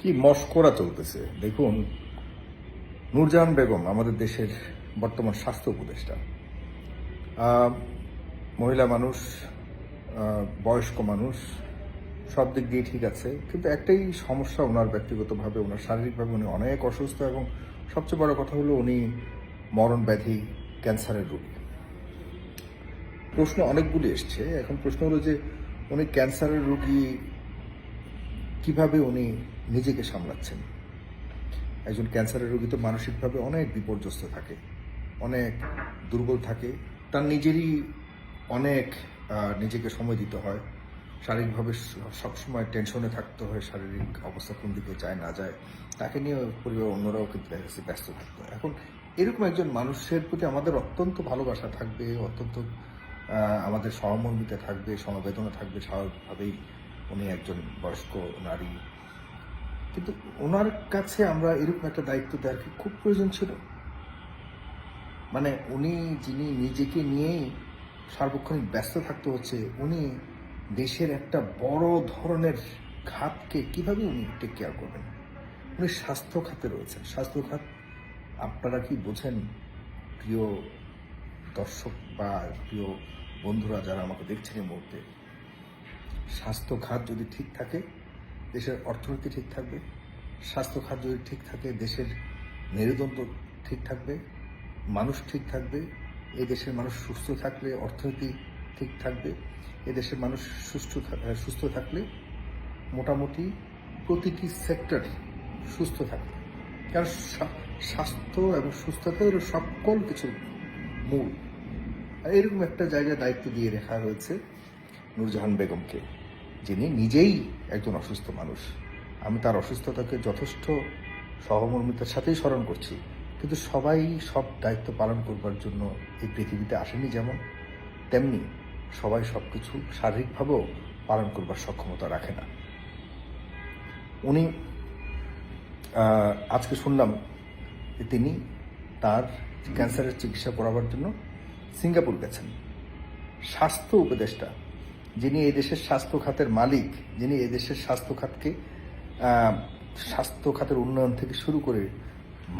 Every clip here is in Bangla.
কি মস্করা চলতেছে? দেখুন, নূরজাহান বেগম আমাদের দেশের বর্তমান স্বাস্থ্য উপদেষ্টা। মহিলা মানুষ বয়স্ক মানুষ, সব দিক দিয়ে ঠিক আছে, কিন্তু একটাই সমস্যা ওনার ব্যক্তিগতভাবে, ওনার শারীরিকভাবে উনি অনেক অসুস্থ এবং সবচেয়ে বড় কথা হলো উনি মরণ ব্যাধি ক্যান্সারের রোগী। প্রশ্ন অনেকগুলি এসছে। এখন প্রশ্ন হলো যে উনি ক্যান্সারের রোগী কীভাবে উনি নিজেকে সামলাচ্ছেন? একজন ক্যান্সারের রোগী তো মানসিকভাবে অনেক বিপর্যস্ত থাকে, অনেক দুর্বল থাকে। তার নিজেরই অনেক নিজেকে সময় দিতে হয়। শারীরিকভাবে সবসময় টেনশনে থাকতে হয়, শারীরিক অবস্থা কোন দিকে যায়, না যায়। তাকে নিয়ে পরিবার অন্যরাও কিন্তু ব্যস্ত থাকতে। হয় এখন এরকম একজন মানুষের প্রতি আমাদের অত্যন্ত ভালোবাসা থাকবে, অত্যন্ত আমাদের সহমর্মিতা থাকবে, সমবেদনা থাকবে স্বাভাবিকভাবেই। উনি একজন বয়স্ক নারী। কিন্তু ওনার কাছে আমরা এরকম একটা দায়িত্ব দেওয়ার কি খুব প্রয়োজন ছিল? মানে উনি যিনি নিজেকে নিয়েই সার্বক্ষণিক ব্যস্ত থাকতে হচ্ছে, উনি দেশের একটা বড় ধরনের খাতকে কীভাবে উনি টেক কেয়ার করবেন? উনি স্বাস্থ্য খাতে রয়েছেন স্বাস্থ্য খাত আপনারা কি বোঝেন? প্রিয় দর্শক বা প্রিয় বন্ধুরা যারা আমাকে দেখছেন এই মুহূর্তে স্বাস্থ্য খাত যদি ঠিক থাকে, দেশের অর্থনীতি ঠিক থাকবে স্বাস্থ্য খাত যদি ঠিক থাকে, দেশের মেরুদণ্ড ঠিক থাকবে, মানুষ ঠিক থাকবে, এই দেশের মানুষ সুস্থ থাকলে অর্থনীতি ঠিক থাকবে এ দেশের মানুষ সুস্থ সুস্থ থাকলে মোটামুটি প্রতিটি সেক্টর সুস্থ থাকবে। কারণ স্বাস্থ্য এবং সুস্থতা হলো সকল কিছুর মূল। এরকম একটা জায়গায় দায়িত্ব দিয়ে রাখা হয়েছে নূরজাহান বেগমকে, যিনি নিজেই একজন অসুস্থ মানুষ। আমি তার অসুস্থতাকে যথেষ্ট সহমর্মিতার সাথেই স্মরণ করছি, কিন্তু সবাই সব দায়িত্ব পালন করবার জন্য এই পৃথিবীতে আসেনি যেমন, তেমনি সবাই সব কিছু শারীরিকভাবেও পালন করবার সক্ষমতা রাখে না। উনি আজকে শুনলাম যে তিনি তার ক্যান্সারের চিকিৎসা করাবার জন্য সিঙ্গাপুর গেছেন। স্বাস্থ্য উপদেষ্টা যিনি এই দেশের স্বাস্থ্য খাতের মালিক, যিনি এই দেশের স্বাস্থ্য খাতকে স্বাস্থ্য খাতের উন্নয়ন থেকে শুরু করে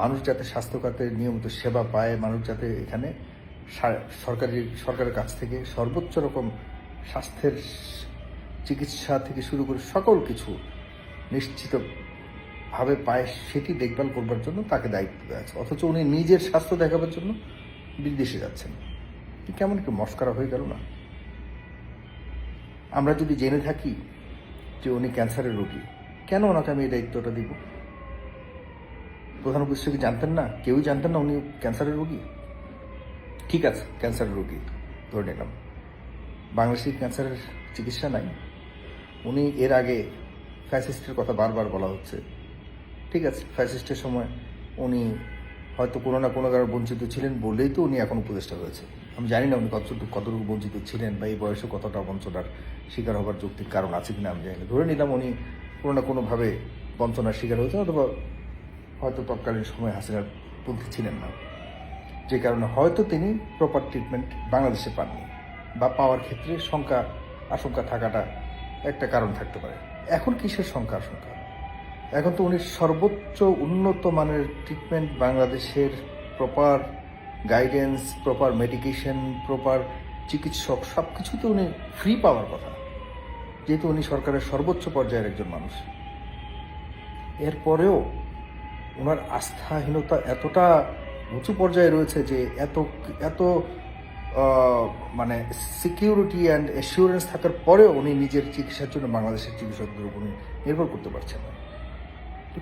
মানুষ যাতে স্বাস্থ্য খাতের নিয়মিত সেবা পায়, মানুষ যাতে এখানে সরকারি, সরকারের কাছ থেকে সর্বোচ্চ রকম স্বাস্থ্যের চিকিৎসা থেকে শুরু করে সকল কিছু নিশ্চিত ভাবে পায়, সেটি দেখভাল করবার জন্য তাকে দায়িত্ব দেওয়া আছে অথচ উনি নিজের স্বাস্থ্য দেখাবার জন্য বিদেশে যাচ্ছেন। কেমন কি মস্কারা হয়ে গেল না? আমরা যদি জেনে থাকি যে উনি ক্যান্সারের রোগী, কেন ওনাকে আমি এই দায়িত্বটা দিব? প্রধান কি জানতেন না? কেউই জানতেন না উনি ক্যান্সারের রোগী? ঠিক আছে, ক্যান্সারের রোগী, ধরে নিলাম। বাংলাদেশে ক্যান্সারের চিকিৎসা নাই? উনি এর আগে ফ্যাসিস্টের কথা বারবার বলা হচ্ছে। ঠিক আছে, ফ্যাসিস্টের সময় উনি হয়তো কোনো না কোনো কারণে বঞ্চিত ছিলেন বলেই তো উনি এখন উপদেষ্টা হয়েছে আমি জানি না উনি কতটুকু কতটুকু বঞ্চিত ছিলেন বা এই বয়সে কতটা বঞ্চনার শিকার হবার যৌক্তিক কারণ আছে কিনা আমি জানি না। ধরে নিলাম উনি কোনো না কোনোভাবে বঞ্চনার শিকার হয়েছেন অথবা হয়তো তৎকালীন সময় হাসিনার পন্থী ছিলেন না। যে কারণে হয়তো তিনি প্রপার ট্রিটমেন্ট বাংলাদেশে পাননি, বা পাওয়ার ক্ষেত্রে শঙ্কা, আশঙ্কা থাকাটা একটা কারণ থাকতে পারে। এখন কিসের শঙ্কা, আশঙ্কা? এখন তো উনি সর্বোচ্চ উন্নত মানের ট্রিটমেন্ট বাংলাদেশের proper guidance proper medication proper চিকিৎসক সব কিছুতে উনি ফ্রি পাওয়ার কথা। যেহেতু উনি সরকারের সর্বোচ্চ পর্যায়ের একজন মানুষ। এরপরেও ওনার আস্থাহীনতা এতটা উঁচু পর্যায়ে রয়েছে যে এত এত মানে সিকিউরিটি অ্যান্ড অ্যাসিওরেন্স থাকার পরেও উনি নিজের চিকিৎসার জন্য বাংলাদেশের চিকিৎসকদের উপর নির্ভর করতে পারছেন না।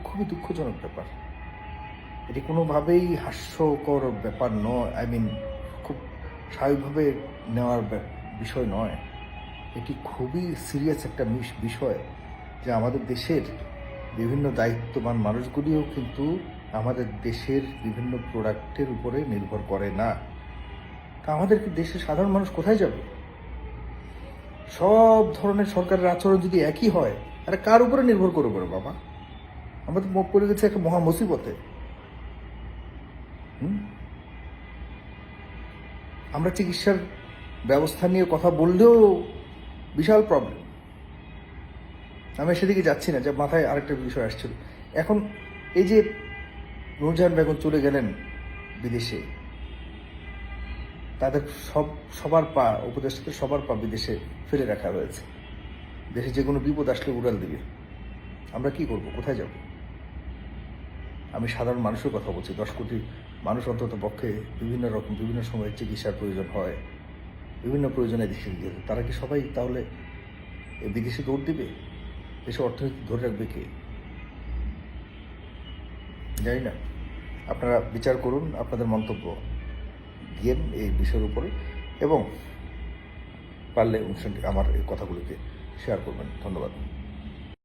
খুবই দুঃখজনক ব্যাপার। এটি কোনোভাবেই হাস্যকর ব্যাপার নয় আই মিন খুব স্বাভাবিকভাবে নেওয়ার বিষয় নয়। এটি খুবই সিরিয়াস একটা বিষয় যে আমাদের দেশের বিভিন্ন দায়িত্ববান মানুষগুলিও কিন্তু আমাদের দেশের বিভিন্ন প্রোডাক্টের উপরে নির্ভর করে না। তা আমাদের দেশের সাধারণ মানুষ কোথায় যাবে? সব ধরনের সরকারের আচরণ যদি একই হয় আরে কার উপরে নির্ভর করব বাবা? আমাদের পড়ে গেছে একটা মহা মুসিবতে? আমরা চিকিৎসার ব্যবস্থা নিয়ে কথা বললেও বিশাল প্রবলেম আমি সেদিকে যাচ্ছি না, যে মাথায় আরেকটা বিষয় আসছিল। এখন এই যে নূরজাহান বেগম চলে গেলেন বিদেশে, তাদের সব, সবার পা, উপদেষ্টাদের সবার পা বিদেশে ফেলে রাখা হয়েছে। দেশে যে কোনো বিপদ আসলে উড়াল দিবে। আমরা কি করব? কোথায় যাব? আমি সাধারণ মানুষের কথা বলছি, দশ কোটি মানুষ অন্তত পক্ষে বিভিন্ন রকম, বিভিন্ন সময়ে চিকিৎসার প্রয়োজন হয়, বিভিন্ন প্রয়োজনে দেশে গিয়ে। তারা কি সবাই তাহলে বিদেশে দৌড় দিবে? দেশে অর্থনীতি ধরে রাখবে কে? জানি না। আপনারা বিচার করুন, আপনাদের মন্তব্য দিয়েন এই বিষয়ের উপরে, এবং পারলে অনুষ্ঠানটি আমার এই কথাগুলিকে শেয়ার করবেন। ধন্যবাদ।